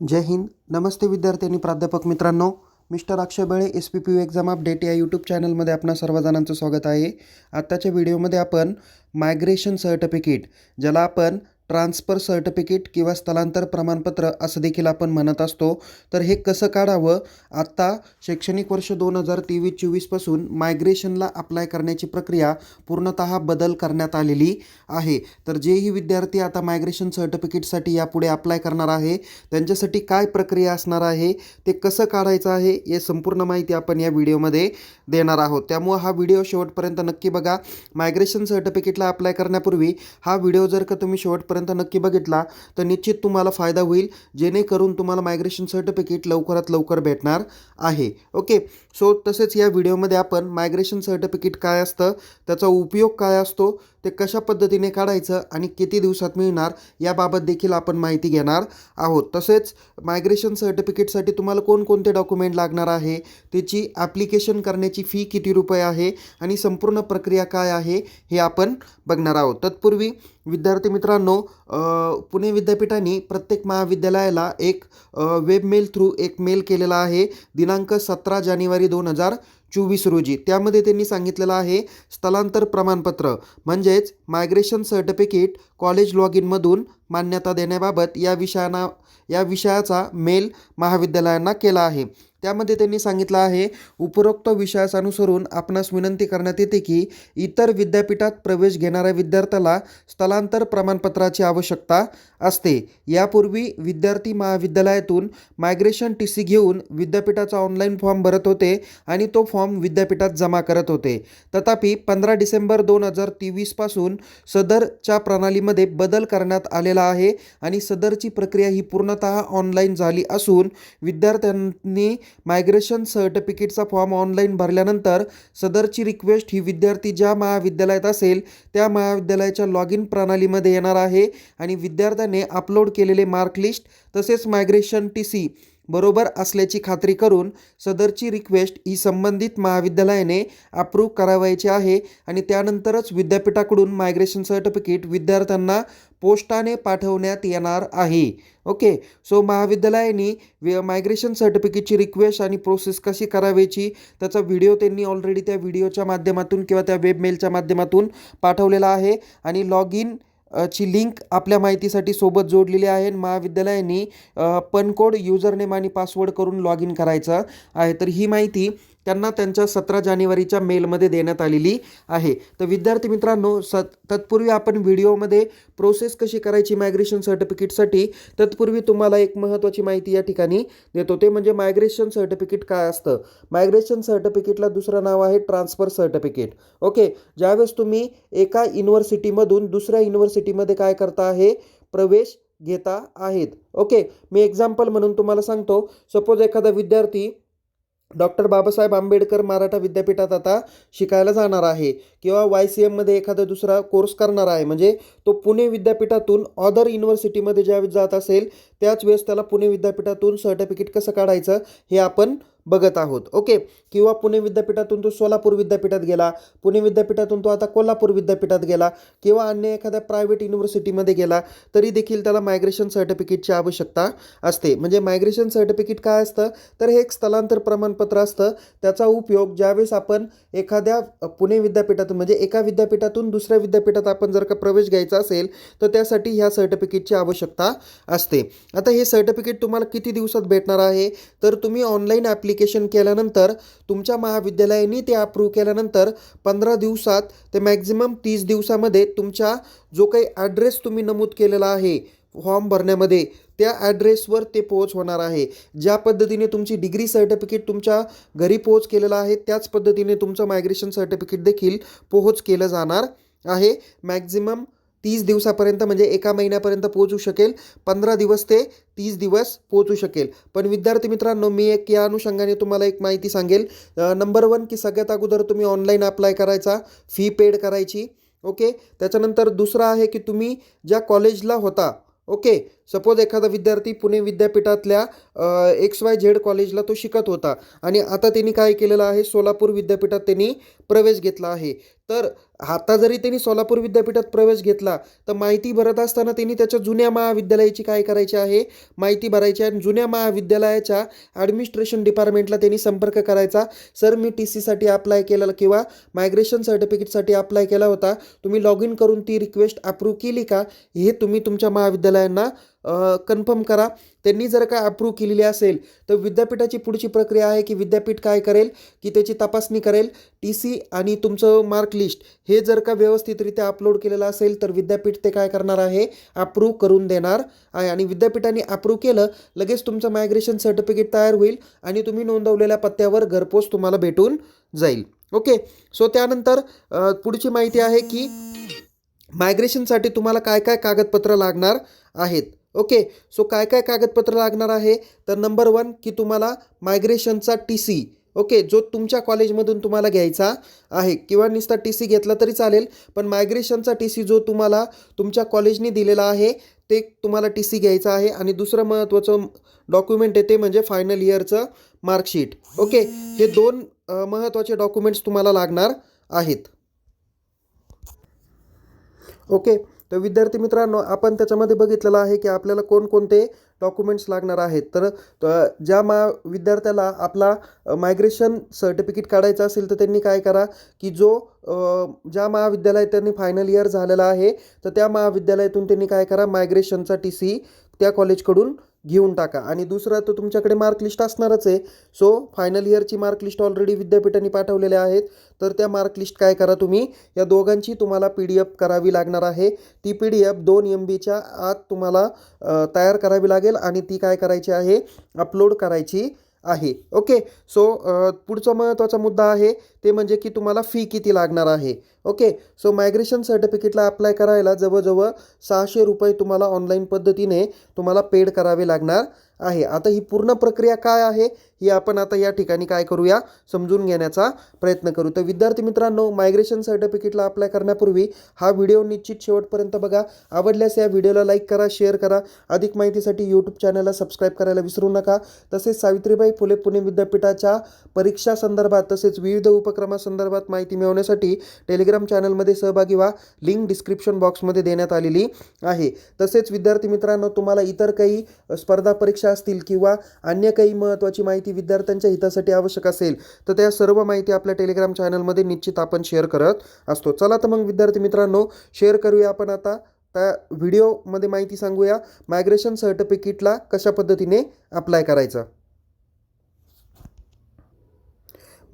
जय हिंद. नमस्ते विद्यार्थी आणि प्राध्यापक मित्रांनो. Mister Akshay Bale S P P U exam update या यूट्यूब चॅनलमध्ये आपणा सर्वजणांचं स्वागत आहे. आत्ताच्या व्हिडिओमध्ये आपण मायग्रेशन सर्टिफिकेट ज्याला आपण ट्रान्सफर सर्टिफिकेट किंवा स्थलांतर प्रमाणपत्र असं देखील आपण म्हणत असतो. तर हे कसं काढावं? आत्ता शैक्षणिक वर्ष दोन हजार तेवीस चोवीसपासून मायग्रेशनला अप्लाय करण्याची प्रक्रिया पूर्णतः बदल करण्यात आलेली आहे. तर जेही विद्यार्थी आता मायग्रेशन सर्टिफिकेटसाठी यापुढे अप्लाय करणार आहे त्यांच्यासाठी काय प्रक्रिया असणार आहे ते कसं काढायचं आहे हे संपूर्ण माहिती आपण या व्हिडिओमध्ये देणार आहोत. त्यामुळं हा व्हिडिओ शेवटपर्यंत नक्की बघा. मायग्रेशन सर्टिफिकेटला अप्लाय करण्यापूर्वी हा व्हिडिओ जर का तुम्ही शेवटपर्यंत नक्की बघितला तर निश्चित तुम्हाला फायदा होईल जेणेकरून तुम्हाला मायग्रेशन सर्टिफिकेट लवकरात लवकर भेटणार आहे. ओके सो तसेच या व्हिडिओमध्ये आपण मायग्रेशन सर्टिफिकेट काय असतं त्याचा उपयोग काय असतो ते कशा पद्धतीने काढायचं आणि किती दिवसात मिळणार याबाबत देखील आपण माहिती घेणार आहोत. तसेच मायग्रेशन सर्टिफिकेटसाठी तुम्हाला कोणकोणते डॉक्युमेंट लागणार आहे? त्याची ॲप्लिकेशन करण्याची फी किती रुपये आहे? आणि संपूर्ण प्रक्रिया काय आहे? हे आपण बघणार आहोत. तत्पूर्वी विद्यार्थी मित्रांनो पुणे विद्यापीठाने प्रत्येक महाविद्यालयाला एक वेब मेल थ्रू एक मेल केलेला आहे. दिनांक सतरा जानेवारी दोन हजार चोवीस रोजी. त्यामध्ये त्यांनी सांगितलेलं आहे स्थलांतर प्रमाणपत्र म्हणजेच मायग्रेशन सर्टिफिकेट कॉलेज लॉग इनमधून मान्यता देण्याबाबत या विषयाना या विषयाचा मेल महाविद्यालयांना केला आहे. त्यामध्ये त्यांनी सांगितलं आहे उपरोक्त विषयास अनुसरून आपणास विनंती करण्यात येते की इतर विद्यापीठात प्रवेश घेणाऱ्या विद्यार्थ्याला स्थलांतर प्रमाणपत्राची आवश्यकता असते. यापूर्वी विद्यार्थी महाविद्यालयातून मायग्रेशन टी सी घेऊन विद्यापीठाचा ऑनलाईन फॉर्म भरत होते आणि तो फॉर्म विद्यापीठात जमा करत होते. तथापि पंधरा डिसेंबर दोन हजार तेवीसपासून सदरच्या प्रणालीमध्ये बदल करण्यात आलेला आहे आणि सदरची प्रक्रिया ही पूर्णतः ऑनलाईन झाली असून विद्यार्थ्यांनी मायग्रेशन सर्टिफिकेटचा फॉर्म ऑनलाईन भरल्यानंतर सदरची रिक्वेस्ट ही विद्यार्थी ज्या महाविद्यालयात असेल त्या महाविद्यालयाच्या लॉग इन प्रणालीमध्ये येणार आहे आणि विद्यार्थ्याने अपलोड केलेले मार्कलिस्ट तसेच मायग्रेशन टी सी बरोबर असल्याची खात्री करून सदरची रिक्वेस्ट ही संबंधित महाविद्यालयाने अप्रूव्ह करावायची आहे आणि त्यानंतरच विद्यापीठाकडून मायग्रेशन सर्टिफिकेट विद्यार्थ्यांना पोस्टाने पाठवण्यात येणार आहे. ओके सो महाविद्यालयाने वे मायग्रेशन सर्टिफिकेटची रिक्वेस्ट आणि प्रोसेस कशी करावायची त्याचा व्हिडिओ त्यांनी ऑलरेडी त्या व्हिडिओच्या माध्यमातून किंवा त्या वेबमेलच्या माध्यमातून पाठवलेला आहे. आणि लॉग इन ची लिंक आपल्या माहितीसाठी सोबत जोडलेली आहे. आणि महाविद्यालयाने पनकोड युजरनेम आणि पासवर्ड करून लॉग इन करायचं आहे. तर ही माहिती त्यांना त्यांच्या सतरा जानेवारीच्या मेलमध्ये देण्यात आलेली आहे. तर विद्यार्थी मित्रांनो स तत्पूर्वी आपण व्हिडिओमध्ये प्रोसेस कशी करायची मायग्रेशन सर्टिफिकेटसाठी तत्पूर्वी तुम्हाला एक महत्त्वाची माहिती या ठिकाणी देतो. ते म्हणजे मायग्रेशन सर्टिफिकेट काय असतं? मायग्रेशन सर्टिफिकेटला दुसरं नाव आहे ट्रान्सफर सर्टिफिकेट ओके ज्यावेळेस तुम्ही एका युनिव्हर्सिटीमधून दुसऱ्या युनिव्हर्सिटीमध्ये काय करता आहे? प्रवेश घेता आहेत. ओके मी एक्झाम्पल म्हणून तुम्हाला सांगतो. सपोज एखादा विद्यार्थी डॉक्टर बाबासाहेब आंबेडकर मराठा विद्यापीठात आता शिकायला जाणार आहे किंवा वाय सी एममध्ये एखादा दुसरा कोर्स करणार आहे. म्हणजे तो पुणे विद्यापीठातून अदर युनिव्हर्सिटीमध्ये ज्यावेळेस जात असेल त्याच वेळेस त्याला पुणे विद्यापीठातून सर्टिफिकेट कसं काढायचं हे आपण बघत आहोत. ओके? किंवा पुणे विद्यापीठातून तो सोलापूर विद्यापीठात गेला पुणे विद्यापीठातून तो आता कोल्हापूर विद्यापीठात गेला किंवा अन्य एखाद्या प्रायव्हेट युनिव्हर्सिटीमध्ये गेला तरी देखील त्याला मायग्रेशन सर्टिफिकेटची आवश्यकता असते. म्हणजे मायग्रेशन सर्टिफिकेट काय असतं? तर हे एक स्थलांतर प्रमाणपत्र असतं. त्याचा उपयोग ज्यावेळेस आपण एखाद्या पुणे विद्यापीठातून म्हणजे एका विद्यापीठातून दुसऱ्या विद्यापीठात आपण जर का प्रवेश घ्यायचा असेल तर त्यासाठी ह्या सर्टिफिकेटची आवश्यकता असते. आता हे सर्टिफिकेट तुम्हाला किती दिवसात भेटणार आहे? तर तुम्ही ऑनलाईन ॲप्लिकेशन केल्यानंतर तुमच्या महाविद्यालयाने ते अप्रूव्ह केल्यानंतर पंधरा दिवसात ते मॅक्झिमम तीस दिवसामध्ये तुमच्या जो काही ॲड्रेस तुम्ही नमूद केलेला आहे फॉर्म भरण्यामध्ये त्या ॲड्रेसवर ते पोच होणार आहे. ज्या पद्धतीने तुमची डिग्री सर्टिफिकेट तुमच्या घरी पोच केलेलं आहे त्याच पद्धतीने तुमचं मायग्रेशन सर्टिफिकेट देखील पोहोच केलं जाणार आहे. मॅक्झिमम तीस दिवसापर्यंत म्हणजे एका महिन्यापर्यंत पोहोचू शकेल. पंधरा दिवस ते तीस दिवस पोहोचू शकेल. पण विद्यार्थी मित्रांनो मी एक या अनुषंगाने तुम्हाला एक माहिती सांगेल. नंबर वन की सगळ्यात अगोदर तुम्ही ऑनलाईन अप्लाय करायचा फी पेड करायची. ओके त्याच्यानंतर दुसरं आहे की तुम्ही ज्या कॉलेजला होता ओके सपोज एखादा विद्यार्थी पुणे विद्यापीठातल्या एक्स वाय झेड कॉलेजला तो शिकत होता. आणि आता त्यांनी काय केलेलं आहे? सोलापूर विद्यापीठात त्यांनी प्रवेश घेतला आहे. तर आता जरी त्यांनी सोलापूर विद्यापीठात प्रवेश घेतला तर माहिती भरत असताना त्यांनी त्याच्या जुन्या महाविद्यालयाची काय करायची आहे? माहिती भरायची आहे आणि जुन्या महाविद्यालयाच्या ॲडमिनिस्ट्रेशन डिपार्टमेंटला त्यांनी संपर्क करायचा. सर मी टी सीसाठी अप्लाय केला किंवा मायग्रेशन सर्टिफिकेटसाठी अप्लाय केला होता. तुम्ही लॉग इन करून ती रिक्वेस्ट अप्रूव्ह केली का? हे तुम्ही तुमच्या महाविद्यालयांना कन्फर्म करा. त्यांनी जर का अप्रूव्ह केलेली असेल तर विद्यापीठाची पुढची प्रक्रिया आहे की विद्यापीठ काय करेल की त्याची तपासणी करेल टी सी आणि तुमचं मार्क लिस्ट हे जर का व्यवस्थितरित्या अपलोड केलेलं असेल तर विद्यापीठ ते काय करणार आहे? अप्रूव्ह करून देणार आहे. आणि विद्यापीठाने अप्रूव्ह केलं लगेच तुमचं मायग्रेशन सर्टिफिकेट तयार होईल आणि तुम्ही नोंदवलेल्या पत्त्यावर घरपोच तुम्हाला भेटून जाईल. ओके? सो त्यानंतर पुढची माहिती आहे की मायग्रेशनसाठी तुम्हाला काय काय कागदपत्र लागणार आहेत? ओके सो काय काय कागदपत्र लागणार आहे? तर नंबर वन की तुम्हाला मायग्रेशनचा टी सी ओके जो तुमच्या कॉलेजमधून तुम्हाला घ्यायचा आहे. किंवा नुसता टी सी घेतला तरी चालेल पण मायग्रेशनचा टी सी जो तुम्हाला तुमच्या कॉलेजने दिलेला आहे ते तुम्हाला टी सी घ्यायचा आहे. आणि दुसरं महत्त्वाचं डॉक्युमेंट आहे ते म्हणजे फायनल इयरचं मार्कशीट ओके हे दोन महत्त्वाचे डॉक्युमेंट्स तुम्हाला लागणार आहेत. ओके तर विद्यार्थी मित्रांनो आपण त्याच्यामध्ये बघितलेलं आहे की आपल्याला कोणकोणते डॉक्युमेंट्स लागणार आहेत. तर ज्या मा विद्यार्थ्याला आपला मायग्रेशन सर्टिफिकेट काढायचं असेल तर त्यांनी काय करा की जो ज्या महाविद्यालयात त्यांनी फायनल इयर झालेला आहे तर त्या महाविद्यालयातून त्यांनी काय करा मायग्रेशनचा टी सी त्या कॉलेजकडून घेऊन टाका. आणि दुसरं तर तुमच्याकडे मार्क लिस्ट असणारच आहे. सो फायनल इयरची मार्क लिस्ट ऑलरेडी विद्यापीठाने पाठवलेल्या आहेत. तर त्या मार्कलिस्ट काय करा तुम्ही? या दोघांची तुम्हाला पी डी एफ करावी लागणार आहे. ती पी डी एफ दोन एम बीच्या आत तुम्हाला तयार करावी लागेल आणि ती काय करायची आहे? अपलोड करायची. आहे. ओके सो पुढचा महत्त्वाचा मुद्दा आहे ते म्हणजे की तुम्हाला फी किती लागणार आहे. ओके सो मायग्रेशन सर्टिफिकेटला अप्लाय करायला जवळजवळ सहाशे रुपये तुम्हाला ऑनलाईन पद्धतीने तुम्हाला पेड करावे लागणार. आहे. आता ही पूर्ण प्रक्रिया काय आहे? ही आपण आता या ठिकाणी काय करूया? समजून घेण्याचा प्रयत्न करू. तर विद्यार्थी मित्रांनो मायग्रेशन सर्टिफिकेटला अप्लाय करण्यापूर्वी हा व्हिडिओ निश्चित शेवटपर्यंत बघा. आवडल्यास या व्हिडिओला लाईक करा शेअर करा. अधिक माहितीसाठी यूट्यूब चॅनलला सबस्क्राईब करायला विसरू नका. तसेच सावित्रीबाई फुले पुणे विद्यापीठाच्या परीक्षा संदर्भात तसेच विविध उपक्रमासंदर्भात माहिती मिळवण्यासाठी टेलिग्राम चॅनलमध्ये सहभागी व्हा. लिंक डिस्क्रिप्शन बॉक्समध्ये देण्यात आलेली आहे. तसेच विद्यार्थी मित्रांनो तुम्हाला इतर काही स्पर्धा परीक्षा असतील किंवा अन्य काही महत्त्वाची माहिती विद्यार्थ्यांच्या हितासाठी आवश्यक असेल तर त्या सर्व माहिती आपल्या टेलिग्राम चॅनलमध्ये निश्चित आपण शेअर करत असतो. चला तर मग विद्यार्थी मित्रांनो शेअर करूया आपण आता. त्या व्हिडिओमध्ये माहिती सांगूया. मायग्रेशन सर्टिफिकेटला कशा पद्धतीने अप्लाय करायचं?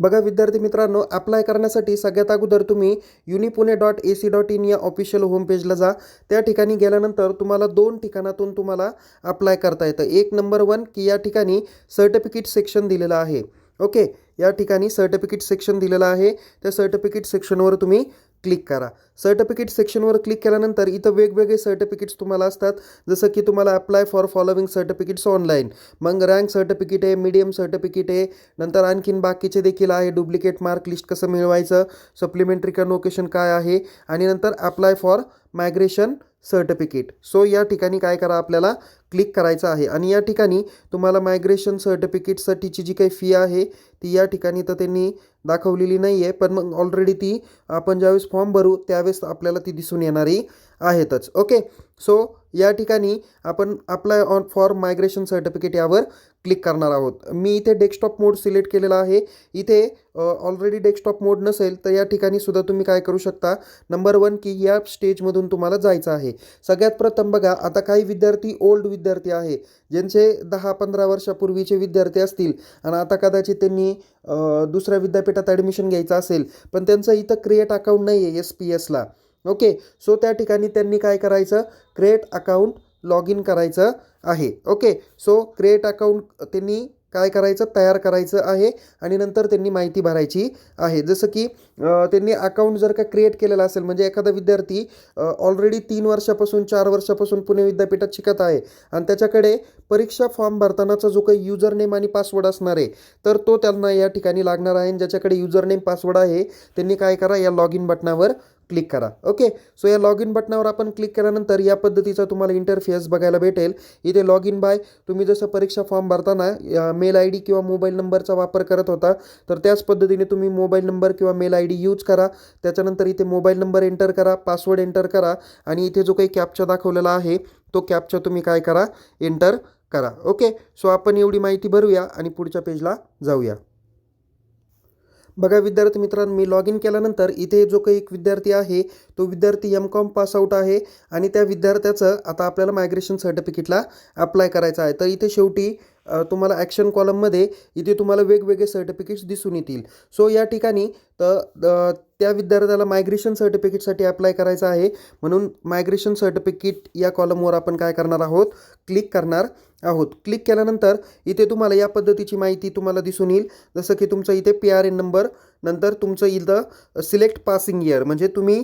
बघा विद्यार्थी मित्रांनो अप्लाय करण्यासाठी सगळ्यात अगोदर तुम्ही unipune dot A C dot in या ऑफिशियल होम पेजला जा. त्या ठिकाणी गेल्यानंतर तुम्हाला दोन ठिकाणातून तुम्हाला अप्लाय करता येतं. एक नंबर वन की या ठिकाणी सर्टिफिकेट सेक्शन दिलेलं आहे. ओके या ठिकाणी सर्टिफिकेट सेक्शन दिलेलं आहे. त्या सर्टिफिकेट सेक्शनवर तुम्ही क्लिक करा. सर्टिफिकेट सेक्शनवर क्लिक केल्यानंतर इथं वेगवेगळे सर्टिफिकेट्स तुम्हाला असतात. जसं की तुम्हाला apply for following certificates online मग रँक सर्टिफिकेट आहे मीडियम सर्टिफिकेट आहे. नंतर आणखीन बाकीचे देखील आहे. डुप्लिकेट मार्क लिस्ट कसं मिळवायचं? सप्लिमेंटरी कन्वोकेशन काय आहे? आणि नंतर apply for migration certificate so या ठिकाणी काय करा आपल्याला? क्लिक करायचं आहे. आणि या ठिकाणी तुम्हाला मायग्रेशन सर्टिफिकेटसाठीची जी काही फी आहे ती या ठिकाणी तर त्यांनी दाखवलेली नाही आहे पण मग ऑलरेडी ती आपण ज्यावेळेस फॉर्म भरू त्यावेळेस आपल्याला ती दिसून येणारी. आहेतच. ओके? सो या ठिकाणी आपण apply on for migration certificate यावर क्लिक करणार आहोत. मी इथे डेस्कटॉप मोड सिलेक्ट केलेला आहे. इथे ऑलरेडी डेस्कटॉप मोड नसेल तर या ठिकाणी सुद्धा तुम्ही काय करू शकता? नंबर वन की या स्टेजमधून तुम्हाला जायचं आहे. सगळ्यात प्रथम बघा आता काही विद्यार्थी ओल्ड विद्यार्थी आहे. ज्यांचे दहा पंधरा वर्षापूर्वीचे विद्यार्थी असतील. आणि आता कदाचित त्यांनी दुसऱ्या विद्यापीठात ॲडमिशन घ्यायचं असेल. पण त्यांचं इथं क्रिएट अकाउंट नाही आहे एस पी एसला ओके. सो त्या ठिकाणी त्यांनी काय करायचं? क्रिएट अकाउंट लॉग इन करायचं आहे. ओके. सो क्रिएट अकाउंट त्यांनी काय करायचं? तयार करायचं आहे आणि नंतर त्यांनी माहिती भरायची आहे. जसं की त्यांनी अकाउंट जर का क्रिएट केलेलं असेल म्हणजे एखादा विद्यार्थी ऑलरेडी तीन वर्षापासून चार वर्षापासून पुणे विद्यापीठात शिकत आहे आणि त्याच्याकडे परीक्षा फॉर्म भरतानाचा जो काही युजर नेम आणि पासवर्ड असणार आहे तर तो त्यांना या ठिकाणी लागणार आहे आणि ज्याच्याकडे युजर नेम पासवर्ड आहे त्यांनी काय करा? या लॉग इन बटनावर क्लिक करा. ओके सो या लॉग इन बटनावर आपण क्लिक केल्यानंतर या पद्धतीचा तुम्हाला इंटरफेस बघायला भेटेल. इथे लॉग इन बाय तुम्ही जसं परीक्षा फॉर्म भरताना मेल आय डी किंवा मोबाईल नंबरचा वापर करत होता तर त्याच पद्धतीने तुम्ही मोबाईल नंबर किंवा मेल आय डी यूज करा. त्याच्यानंतर इथे मोबाईल नंबर एंटर करा पासवर्ड एंटर करा आणि इथे जो काही कॅपचा दाखवलेला आहे तो कॅपचा तुम्ही काय करा? एंटर करा. ओके सो आपण एवढी माहिती भरूया आणि पुढच्या पेजला जाऊया. बघा विद्यार्थी मित्रांनो मी लॉग इन केल्यानंतर इथे जो काही एक विद्यार्थी आहे तो विद्यार्थी एम कॉम पासआउट आहे आणि त्या विद्यार्थ्याचं आता आपल्याला मायग्रेशन सर्टिफिकेटला अप्लाय करायचं आहे. तर इथे शेवटी तुम्हाला ॲक्शन कॉलममध्ये इथे तुम्हाला वेगवेगळे सर्टिफिकेट्स दिसून येतील. सो या ठिकाणी तर त्या विद्यार्थ्याला मायग्रेशन सर्टिफिकेटसाठी अप्लाय करायचं आहे. म्हणून मायग्रेशन सर्टिफिकेट या कॉलमवर आपण काय करणार आहोत? क्लिक करणार आहोत. क्लिक केल्यानंतर इथे तुम्हाला या पद्धतीची माहिती तुम्हाला दिसून येईल. जसं की तुमचं इथे पी आर एन नंबर नंतर तुमचं इथं सिलेक्ट पासिंग इयर म्हणजे तुम्ही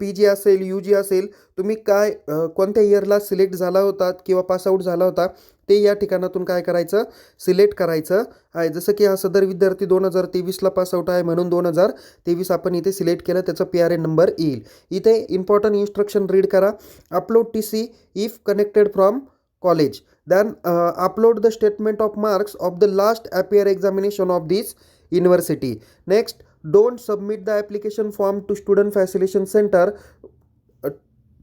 पी जी असेल यू जी असेल तुम्ही काय कोणत्या इयरला सिलेक्ट झाला होता किंवा पासआउट झाला होता ते या ठिकाणातून काय करायचं? सिलेक्ट करायचं आहे. जसं की हा सदर विद्यार्थी दोन हजार तेवीसला पास आहे म्हणून दोन हजार तेवीस आपण इथे सिलेक्ट केलं त्याचा पी आर एन नंबर येईल. इथे इम्पॉर्टंट इन्स्ट्रक्शन रीड करा. Upload T C if connected from college then upload the statement of marks of the last appear examination of this university next don't submit the application form to student facilitation centre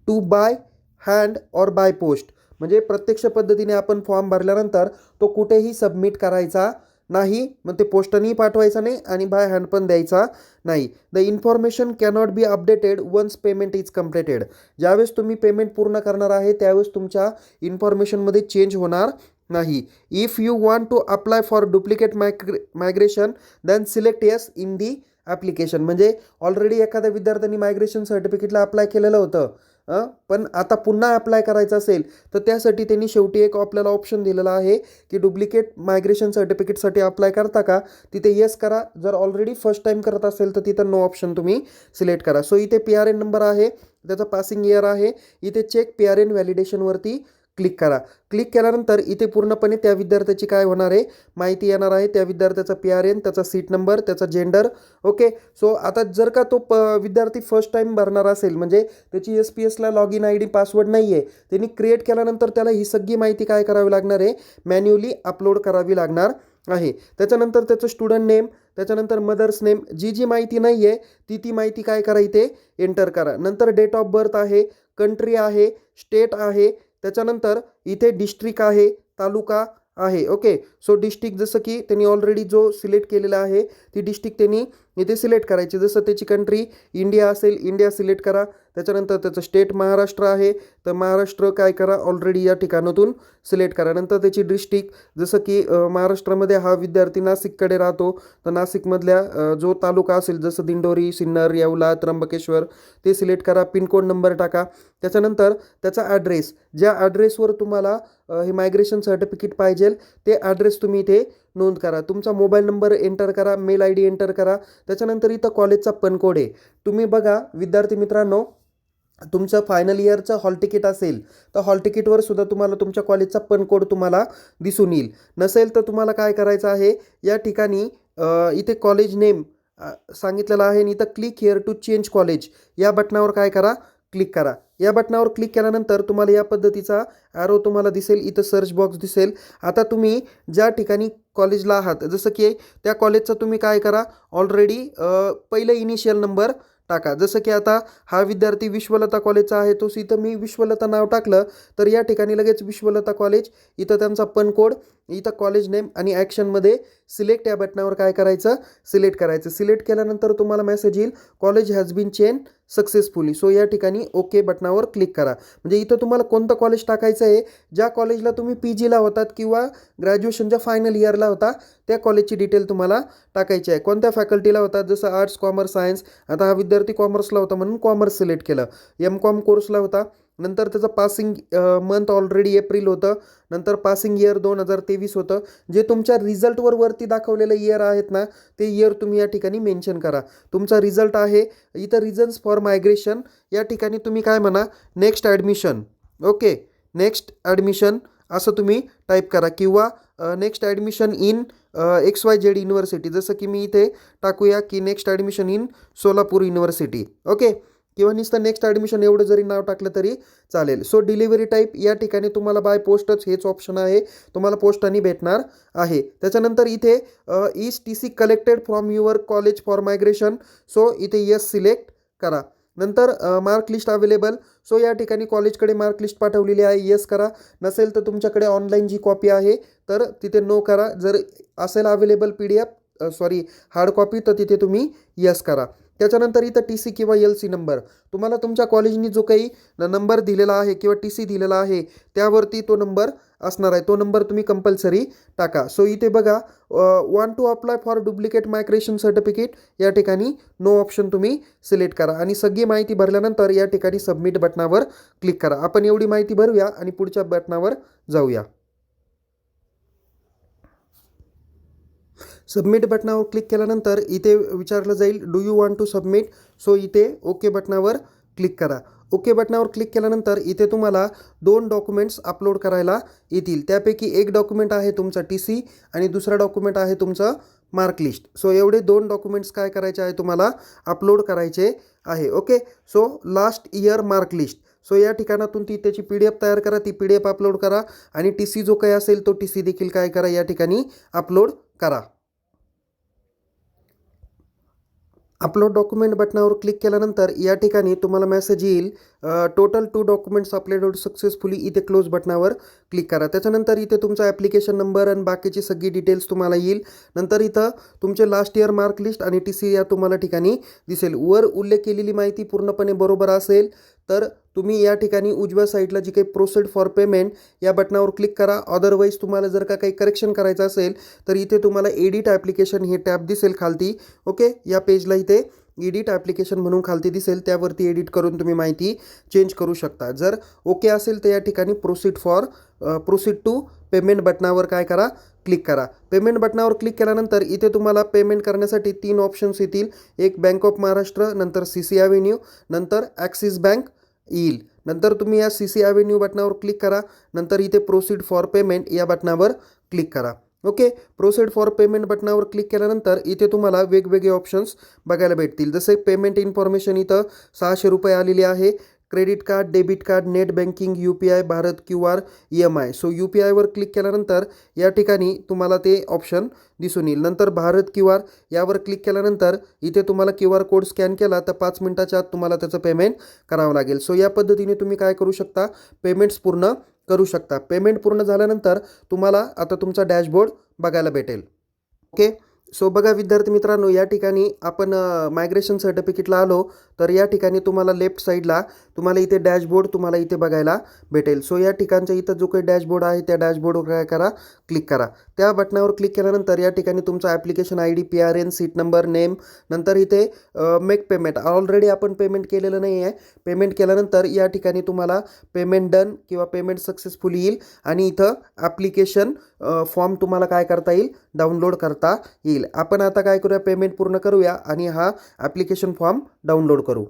to by hand or by post म्हणजे प्रत्यक्ष पद्धतीने आपण form भरल्यानंतर तो कुठेही submit करायचा नाही मग ते पोस्टानेही पाठवायचा नाही आणि बाय हँड पण द्यायचा नाही. The information cannot be updated once payment is completed ज्यावेळेस तुम्ही पेमेंट पूर्ण करणार आहे त्यावेळेस तुमच्या इन्फॉर्मेशनमध्ये चेंज होणार नाही. If you want to apply for duplicate migra migration then select yes in the application म्हणजे ऑलरेडी एखाद्या विद्यार्थ्यांनी मायग्रेशन सर्टिफिकेटला अप्लाय केलेलं होतं. पण आता पुन्हा अप्लाय करायचं असेल तर त्यासाठी त्यांनी शेवटी एक आपल्याला ऑप्शन दिलेला आहे की डुप्लिकेट मायग्रेशन सर्टिफिकेटसाठी अप्लाय करता का? तिथे येस करा. जर ऑलरेडी फर्स्ट टाईम करत असेल तर तिथं नो ऑप्शन तुम्ही सिलेक्ट करा. सो इथे पी आर एन नंबर आहे त्याचा पासिंग इयर आहे. इथे चेक पी आर एन व्हॅलिडेशनवरती क्लिक करा. क्लिक केल्यानंतर इथे पूर्णपणे त्या विद्यार्थ्याची काय होणार आहे? माहिती येणार आहे. त्या विद्यार्थ्याचा पी आर एन त्याचा सीट नंबर त्याचा जेंडर ओके सो आता जर का तो प विद्यार्थी फर्स्ट टाईम भरणार असेल म्हणजे त्याची S P एसला log in I D password नाही आहे त्यांनी क्रिएट केल्यानंतर त्याला ही सगळी माहिती काय करावी लागणार आहे? मॅन्युअली अपलोड करावी लागणार आहे. त्याच्यानंतर त्याचं स्टुडंट नेम त्याच्यानंतर मदर्स नेम जी जी माहिती नाही आहे ती ती माहिती काय करा इथे? एंटर करा. नंतर डेट ऑफ बर्थ आहे कंट्री आहे स्टेट आहे त्याच्यानंतर इथे डिस्ट्रिक्ट आहे तालुका आहे. ओके सो डिस्ट्रिक्ट जसं की त्यांनी ऑलरेडी जो सिलेक्ट केलेला आहे ती डिस्ट्रिक्ट त्यांनी इथे सिलेक्ट करायची. जसं त्याची कंट्री इंडिया असेल इंडिया सिलेक्ट करा. त्याच्यानंतर त्याचं स्टेट महाराष्ट्र आहे. तर महाराष्ट्र काय करा ऑलरेडी या ठिकाणातून सिलेक्ट करा. नंतर त्याची डिस्ट्रिक्ट जसं की महाराष्ट्रामध्ये हा विद्यार्थी नाशिककडे राहतो तर नाशिकमधल्या जो तालुका असेल जसं दिंडोरी सिन्नर येवला त्र्यंबकेश्वर ते सिलेक्ट करा. पिनकोड नंबर टाका. त्याच्यानंतर त्याचा ॲड्रेस ज्या ॲड्रेसवर तुम्हाला हे मायग्रेशन सर्टिफिकेट पाहिजे ते ॲड्रेस तुम्ही इथे नोंद करा. तुमचा मोबाईल नंबर एंटर करा मेल आय डी एंटर करा. त्याच्यानंतर इथं कॉलेजचा पनकोड आहे. तुम्ही बघा विद्यार्थी मित्रांनो तुमचं फायनल इयरचं हॉल तिकीट असेल तर हॉल तिकीटवर सुद्धा तुम्हाला तुमच्या कॉलेजचा पण कोड तुम्हाला दिसून येईल. नसेल तर तुम्हाला काय करायचं आहे या ठिकाणी इथे कॉलेज नेम सांगितलेलं आहे आणि इथं click here to change college या बटनावर काय करा? क्लिक करा. या बटनावर क्लिक केल्यानंतर तुम्हाला या पद्धतीचा ॲरो तुम्हाला दिसेल इथं सर्च बॉक्स दिसेल. आता तुम्ही ज्या ठिकाणी कॉलेजला आहात जसं की त्या कॉलेजचा तुम्ही काय करा? ऑलरेडी पहिलं इनिशियल नंबर टाका. जसं की आता हा विद्यार्थी विश्वलता कॉलेजचा आहे तो इथं मी विश्वलता नाव टाकलं तर या ठिकाणी लगेच विश्वलता कॉलेज इथं त्यांचा पन कोड इथं कॉलेज नेम आणि ॲक्शनमध्ये सिलेक्ट या बटनावर काय करायचं? सिलेक्ट करायचं. सिलेक्ट केल्यानंतर तुम्हाला मेसेज येईल college has been changed successfully so या ठिकाणी ओके बटनावर क्लिक करा. म्हणजे इथं तुम्हाला कोणतं कॉलेज टाकायचं आहे? ज्या कॉलेजला तुम्ही पी जीला होतात किंवा ग्रॅज्युएशनच्या फायनल इयरला होता त्या कॉलेजची डिटेल तुम्हाला टाकायची आहे. कोणत्या फॅकल्टीला होतात जसं आर्ट्स कॉमर्स सायन्स आता हा विद्यार्थी कॉमर्सला होता म्हणून कॉमर्स सिलेक्ट केलं. एम कॉम कोर्सला होता. नंतर त्याचं पासिंग मंथ ऑलरेडी एप्रिल होतं. नंतर पासिंग इयर दोन हजार तेवीस होतं. जे तुमच्या रिझल्टवर वरती दाखवलेलं इयर आहेत ना ते इयर तुम्ही या ठिकाणी मेन्शन करा. तुमचा रिझल्ट आहे इथं रिझन्स फॉर मायग्रेशन या ठिकाणी तुम्ही काय म्हणा next admission okay next admission असं तुम्ही टाईप करा. किंवा next admission in X Y Z university जसं की मी इथे टाकूया की next admission in Solapur university okay किंवा नुसतं नेक्स्ट ॲडमिशन एवढं जरी नाव टाकलं तरी चालेल. सो डिलिव्हरी टाईप या ठिकाणी तुम्हाला बाय पोस्टच हेच ऑप्शन आहे. तुम्हाला पोस्टाने भेटणार आहे. त्याच्यानंतर इथे is T C collected from your college for migration so इथे यस सिलेक्ट करा. नंतर मार्क लिस्ट अवेलेबल सो या ठिकाणी कॉलेजकडे मार्क लिस्ट पाठवलेली आहे. येस करा. नसेल तर तुमच्याकडे ऑनलाईन जी कॉपी आहे तर तिथे नो करा. जर असेल available P D F sorry hard copy तर तिथे तुम्ही यस करा. त्याच्यानंतर इथं टी सी किंवा एल सी नंबर तुम्हाला तुमच्या कॉलेजनी जो काही नंबर दिलेला आहे किंवा टी सी दिलेला आहे त्यावरती तो नंबर असणार आहे. तो नंबर तुम्ही कंपल्सरी टाका. सो इथे बघा want to apply for duplicate migration certificate या ठिकाणी नो ऑप्शन तुम्ही सिलेक्ट करा. आणि सगळी माहिती भरल्यानंतर या ठिकाणी सबमिट बटनावर क्लिक करा. आपण एवढी माहिती भरूया आणि पुढच्या बटनावर जाऊया. सबमिट बटनावर क्लिक केल्यानंतर इथे विचारलं जाईल do you want to submit so इथे ओके बटनावर क्लिक करा. ओके बटनावर क्लिक केल्यानंतर इथे तुम्हाला दोन डॉक्युमेंट्स अपलोड करायला येतील. त्यापैकी एक डॉक्युमेंट आहे तुमचा टी सी आणि दुसरा डॉक्युमेंट आहे तुमचं मार्कलिस्ट सो एवढे दोन डॉक्युमेंट्स काय करायचे आहे तुम्हाला अपलोड करायचे आहे. Okay? So last year mark list so या ठिकाणातून ती त्याची पी डी एफ तयार करा. ती पी डी एफ अपलोड करा आणि टी सी जो काही असेल तो टी सी देखील काय करा या ठिकाणी अपलोड करा. अपलोड डॉक्युमेंट बटनावर क्लिक केल्यानंतर या ठिकाणी तुम्हाला मेसेज येईल total two documents uploaded successfully इथे क्लोज बटनावर क्लिक करा. त्याच्यानंतर इथे तुमचा ॲप्लिकेशन नंबर आणि बाकीची सगळी डिटेल्स तुम्हाला येईल. नंतर इथं तुमचे लास्ट इयर मार्क लिस्ट आणि टी सी या तुम्हाला ठिकाणी दिसेल. वर उल्लेख केलेली माहिती पूर्णपणे बरोबर असेल. तर तुम्ही या ठिकाणी उजव्या साईडला जी काही प्रोसेड फॉर पेमेंट या बटनावर क्लिक करा. अदरवाईज तुम्हाला जर का काही करेक्शन करायचं असेल तर इथे तुम्हाला एडिट ॲप्लिकेशन हे टॅब दिसेल खालती. ओके या पेजला इथे एडिट ॲप्लिकेशन म्हणून खालती दिसेल त्यावरती एडिट करून तुम्ही माहिती चेंज करू शकता. जर ओके असेल तर या ठिकाणी proceed for proceed to payment बटनावर काय करा? क्लिक करा. पेमेंट बटनावर क्लिक केल्यानंतर इथे तुम्हाला पेमेंट करण्यासाठी तीन ऑप्शन्स येतील. एक बँक ऑफ महाराष्ट्र नंतर सी सी ॲव्हेन्यू नंतर ॲक्सिस बँक येईल. नंतर तुम्ही या सी सी ॲव्हेन्यू बटनावर क्लिक करा. नंतर इथे प्रोसीड फॉर पेमेंट या बटनावर क्लिक करा. ओके प्रोसेड फॉर पेमेंट बटनावर क्लिक केल्यानंतर इथे तुम्हाला वेगवेगळे ऑप्शन्स बघायला भेटतील. जसे पेमेंट इन्फॉर्मेशन इथं सहाशे रुपये आलेली आहे. Credit card debit card net banking U P I Bharat Q R E M I so U P आयवर click केल्यानंतर या ठिकाणी तुम्हाला ते ऑप्शन दिसून येईल. नंतर भारत क्यू आर यावर क्लिक केल्यानंतर इथे तुम्हाला क्यू आर कोड स्कॅन केला तर पाच मिनटाच्या आत तुम्हाला त्याचं पेमेंट करावं लागेल. सो या पद्धतीने तुम्ही काय करू शकता? पेमेंट्स पूर्ण करू शकता. पेमेंट पूर्ण झाल्यानंतर तुम्हाला आता तुमचा डॅशबोर्ड बघायला भेटेल. ओके सो बघा विद्यार्थी मित्रांनो या ठिकाणी आपण मायग्रेशन सर्टिफिकेटला आलो तर या ठिकाणी तुम्हाला लेफ्ट साईडला तुम्हाला इथे डॅशबोर्ड तुम्हाला इथे बघायला भेटेल. सो या ठिकाणच्या इथं जो काही डॅशबोर्ड आहे त्या डॅशबोर्डवर काय करा? क्लिक करा. त्या बटनावर क्लिक केल्यानंतर या ठिकाणी तुमचा application I D P R N seat number name नंतर इथे मेक पेमेंट ऑलरेडी आपण पेमेंट केलेलं नाही आहे पेमेंट केल्यानंतर या ठिकाणी तुम्हाला पेमेंट डन किंवा पेमेंट सक्सेसफुल येईल आणि इथं ॲप्लिकेशन फॉर्म तुम्हाला काय करता येईल? डाउनलोड करता येईल. आपण आता काय करूया? पेमेंट पूर्ण करूया आणि हा ॲप्लिकेशन फॉर्म डाउनलोड करू.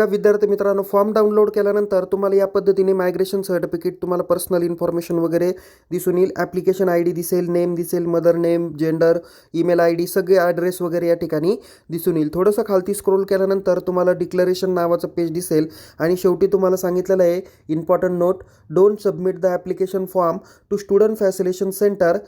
विद्यार्थी मित्रांनो फॉर्म डाउनलोड केल्यानंतर तुम्हाला या पद्धतीने मायग्रेशन सर्टिफिकेट तुम्हाला पर्सनल इन्फॉर्मेशन वगैरे दिसून येईल. ॲप्लिकेशन आय डी दिसेल नेम दिसेल mother name gender email I D सगळे ॲड्रेस वगैरे या ठिकाणी दिसून येईल. थोडंसं खालती स्क्रोल केल्यानंतर तुम्हाला डिक्लरेशन नावाचं पेज दिसेल. आणि शेवटी तुम्हाला सांगितलेलं आहे important note don't submit the application form to student facilitation centre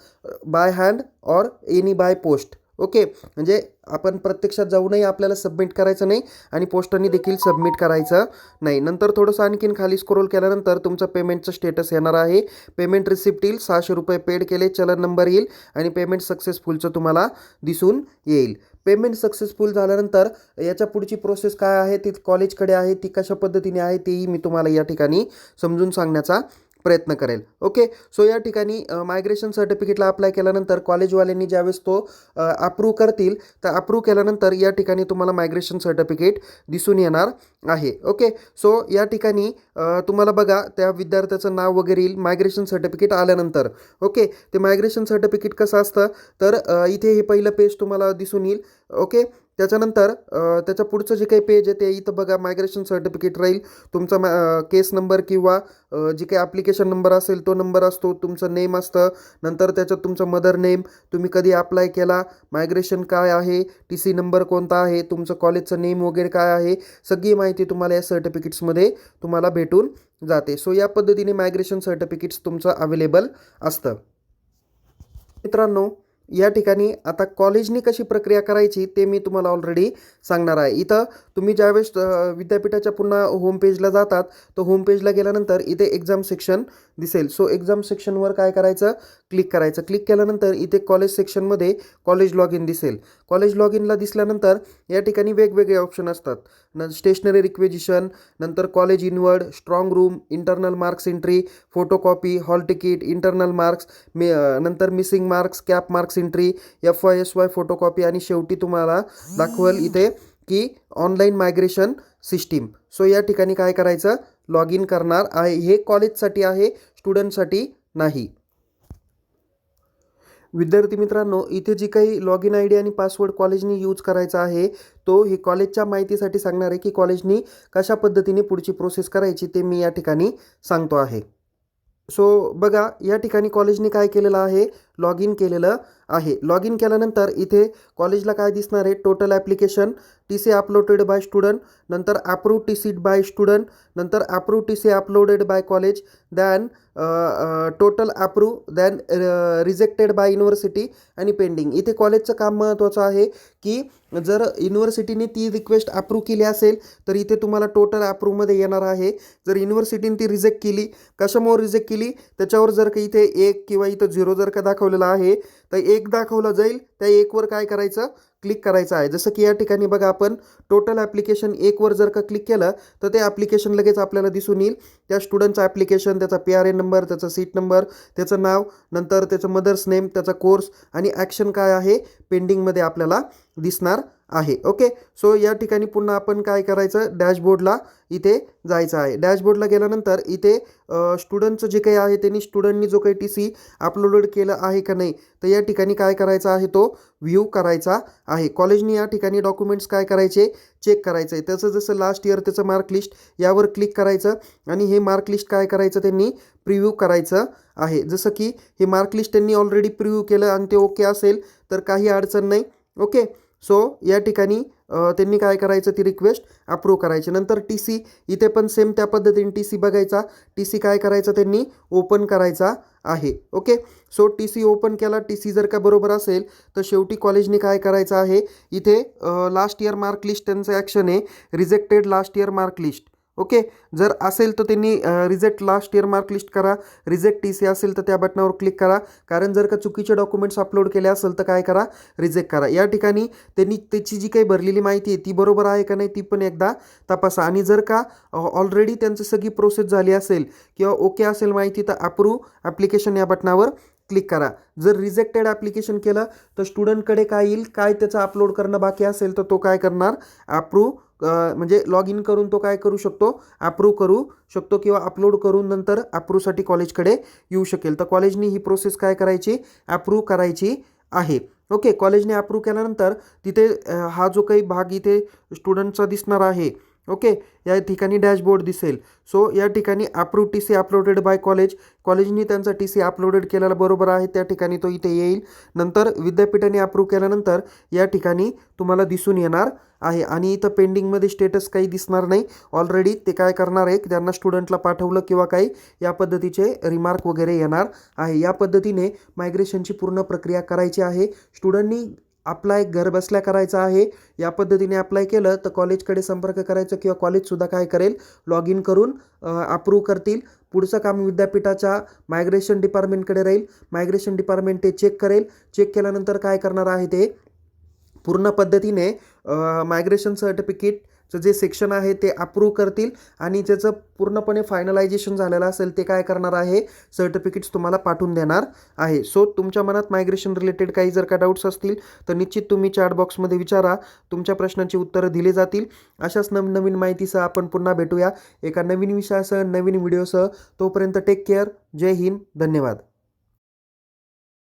by hand or any by post okay म्हणजे आपण प्रत्यक्षात जाऊनही आपल्याला सबमिट करायचं नाही आणि पोस्टाने देखील सबमिट करायचं नाही. नंतर थोडंसं आणखीन खाली स्क्रोल केल्यानंतर तुमचं पेमेंटचं स्टेटस येणार आहे. पेमेंट रिसिप्ट येईल सहाशे रुपये पेड केले चलन नंबर येईल आणि पेमेंट सक्सेसफुलचं तुम्हाला दिसून येईल. पेमेंट सक्सेसफुल झाल्यानंतर याच्या पुढची प्रोसेस काय आहे? ती कॉलेजकडे आहे ती कशा पद्धतीने आहे तेही मी तुम्हाला या ठिकाणी समजून सांगण्याचा प्रयत्न करेल. ओके सो या ठिकाणी मायग्रेशन सर्टिफिकेटला अप्लाय केल्यानंतर कॉलेजवाल्यांनी ज्यावेळेस तो अप्रूव्ह करतील तर अप्रूव्ह केल्यानंतर या ठिकाणी तुम्हाला मायग्रेशन सर्टिफिकेट दिसून येणार आहे. ओके सो या ठिकाणी तुम्हाला बघा त्या विद्यार्थ्याचं नाव वगैरे येईल मायग्रेशन सर्टिफिकेट आल्यानंतर. ओके ते मायग्रेशन सर्टिफिकेट कसं असतं? तर इथे हे पहिलं पेज तुम्हाला दिसून येईल. ओके त्याच्यानंतर त्याच्या पुढचं जे काही पेज आहे ते इथं बघा मायग्रेशन सर्टिफिकेट राहील. तुमचा मा केस नंबर किंवा जे काही ॲप्लिकेशन नंबर असेल तो नंबर असतो तुमचं नेम असतं. नंतर त्याच्यात तुमचं मदर नेम तुम्ही कधी अप्लाय केला मायग्रेशन काय आहे टी सी नंबर कोणता आहे तुमचं कॉलेजचं नेम वगैरे काय आहे सगळी माहिती तुम्हाला या सर्टिफिकेट्समध्ये तुम्हाला भेटून जाते. सो या पद्धतीने मायग्रेशन सर्टिफिकेट्स तुमचं अवेलेबल असतं. मित्रांनो या ठिकाणी आता कॉलेजनी कशी प्रक्रिया करायची ते मी तुम्हाला ऑलरेडी सांगणार आहे. इथं तुम्ही ज्यावेळेस विद्यापीठाच्या पुन्हा होमपेजला जातात तर होमपेजला गेल्यानंतर इथे एक्झाम सेक्शन दिसेल. सो एक्झाम सेक्शनवर काय करायचं? क्लिक करायचं. क्लिक केल्यानंतर इथे कॉलेज सेक्शनमध्ये कॉलेज लॉग इन दिसेल. कॉलेज लॉग इनला दिसल्यानंतर या ठिकाणी वेगवेगळे ऑप्शन असतात. न स्टेशनरी रिक्वेजिशन नंतर college inward strong room internal marks entry photocopy hall ticket internal marks मे नंतर missing marks CAP marks entry F Y S Y photocopy आणि शेवटी तुम्हाला दाखवेल इथे की ऑनलाईन मायग्रेशन सिस्टीम सो या ठिकाणी काय करायचं? लॉग इन करणार आहे. हे कॉलेजसाठी आहे स्टुडंटसाठी नाही. विद्यार्थी मित्रांनो इथे जी काही लॉग इन आय डी आणि पासवर्ड कॉलेजनी यूज करायचा आहे तो हे कॉलेजच्या माहितीसाठी सांगणार आहे की कॉलेजनी कशा पद्धतीने पुढची प्रोसेस करायची ते मी या ठिकाणी सांगतो आहे. सो बघा या ठिकाणी कॉलेजने काय केलेलं आहे? लॉग इन केलेलं आहे. लॉग इन केल्यानंतर इथे कॉलेजला काय दिसणार आहे? Total application T C uploaded by student नंतर approve T C by student नंतर approve T C uploaded by college then total approve then rejected by university आणि पेंडिंग इथे कॉलेजचं काम महत्त्वाचं आहे की जर युनिव्हर्सिटीने ती रिक्वेस्ट अप्रूव्ह केली असेल तर इथे तुम्हाला टोटल अप्रूवमध्ये येणार आहे. जर युनिव्हर्सिटीने ती रिजेक्ट केली कशामुळे रिजेक्ट केली? त्याच्यावर जर का इथे एक किंवा इथं झिरो जर का दाखवलेला आहे. तर एक दाखवला जाईल. त्या एकवर काय करायचं? क्लिक करायचं आहे. जसं की या ठिकाणी बघा आपण टोटल ॲप्लिकेशन एकवर जर का क्लिक केलं तर ते ॲप्लिकेशन लगेच आपल्याला दिसून येईल. त्या स्टुडंटचं ॲप्लिकेशन त्याचा पी आर ए नंबर त्याचा सीट नंबर त्याचं नाव नंतर त्याचं मदर्स नेम त्याचा कोर्स आणि ॲक्शन काय आहे पेंडिंगमध्ये आपल्याला दिसणार आहे. ओके सो या ठिकाणी पुन्हा आपण काय करायचं डॅशबोर्डला इथे जायचं आहे. डॅशबोर्डला गेल्यानंतर इथे स्टुडंटचं जे काही आहे त्यांनी स्टुडंटनी जो काही टी सी अपलोड केलं आहे का नाही तर या ठिकाणी काय करायचा आहे? तो व्ह्यू करायचा आहे. कॉलेजनी या ठिकाणी डॉक्युमेंट्स काय करायचे? चेक करायचं आहे त्याचं जसं लास्ट इयर त्याचं मार्क लिस्ट यावर क्लिक करायचं आणि हे मार्क लिस्ट काय करायचं? त्यांनी प्रिव्ह्यू करायचं आहे. जसं की हे मार्क लिस्ट त्यांनी ऑलरेडी प्रिव्ह्यू केलं आणि ते ओके असेल तर काही अडचण नाही. ओके सो या ठिकाणी त्यांनी काय करायचं? ती रिक्वेस्ट अप्रूव्ह करायची. नंतर टी सी इथे पण सेम त्या पद्धतीने टी सी बघायचा. टी सी काय करायचा? त्यांनी ओपन करायचा आहे. Okay so T C open केला टी सी जर का बरोबर असेल तर शेवटी कॉलेजने काय करायचं आहे? इथे लास्ट इयर मार्क लिस्ट त्यांचं ॲक्शन आहे rejected last year mark list okay जर असेल तर त्यांनी reject last year mark list करा. रिजेक्ट टी सी असेल तर त्या बटनावर क्लिक करा. कारण जर का चुकीचे डॉक्युमेंट्स अपलोड केले असेल तर काय करा? रिजेक्ट करा. या ठिकाणी त्यांनी त्याची जी काही भरलेली माहिती आहे ती बरोबर आहे का नाही ती पण एकदा तपासा. आणि जर का ऑलरेडी त्यांची सगळी प्रोसेस झाली असेल किंवा ओके असेल माहिती तर अप्रूव्ह ॲप्लिकेशन या बटनावर क्लिक करा. जर रिजेक्टेड ॲप्लिकेशन केलं तर स्टुडंटकडे काय येईल काय त्याचं अपलोड करणं बाकी असेल तर तो काय करणार? अप्रूव म्हणजे लॉग इन करून तो काय करू शकतो? अप्रूव्ह करू शकतो किंवा अपलोड करून नंतर अप्रूव्हसाठी कॉलेजकडे येऊ शकेल. तर कॉलेजनी ही प्रोसेस काय करायची? अप्रूव्ह करायची आहे. ओके कॉलेजने अप्रूव्ह केल्यानंतर तिथे हा जो काही भाग इथे स्टुडंटचा दिसणार आहे ओके? या ठिकाणी डॅशबोर्ड दिसेल. सो या ठिकाणी approve T C uploaded by college कॉलेजनी त्यांचा टी सी अपलोडेड केलेला बरोबर आहे. त्या ठिकाणी तो इथे येईल. नंतर विद्यापीठाने अप्रूव्ह केल्यानंतर या ठिकाणी तुम्हाला दिसून येणार आहे. आणि इथं पेंडिंगमध्ये स्टेटस काही दिसणार नाही. ऑलरेडी ते काय करणार आहे? त्यांना स्टुडंटला पाठवलं किंवा काही या पद्धतीचे रिमार्क वगैरे येणार आहे. या पद्धतीने मायग्रेशनची पूर्ण प्रक्रिया करायची आहे. स्टुडंटनी अप्लाय घर बसल्या करायचं आहे. या पद्धतीने अप्लाय केलं तर कॉलेजकडे संपर्क करायचं किंवा कॉलेजसुद्धा काय करेल? लॉग इन करून अप्रूव्ह करतील. पुढचं काम विद्यापीठाच्या मायग्रेशन डिपार्टमेंटकडे राहील. मायग्रेशन डिपार्टमेंट ते चेक करेल. चेक केल्यानंतर काय करणार आहे ते? पूर्ण पद्धतीने मायग्रेशन सर्टिफिकेट चं जे सेक्शन आहे ते अप्रूव्ह करतील आणि त्याचं पूर्णपणे फायनलायझेशन झालेलं असेल ते काय करणार आहे? सर्टिफिकेट्स तुम्हाला पाठवून देणार आहे. सो तुमच्या मनात मायग्रेशन रिलेटेड काही जर का डाऊट्स असतील तर निश्चित तुम्ही चॅट बॉक्समध्ये विचारा. तुमच्या प्रश्नांची उत्तरं दिली जातील. अशाच नवनवीन माहितीसह आपण पुन्हा भेटूया एका नवीन विषयासह नवीन व्हिडिओसह तोपर्यंत टेक केअर जय हिंद. धन्यवाद.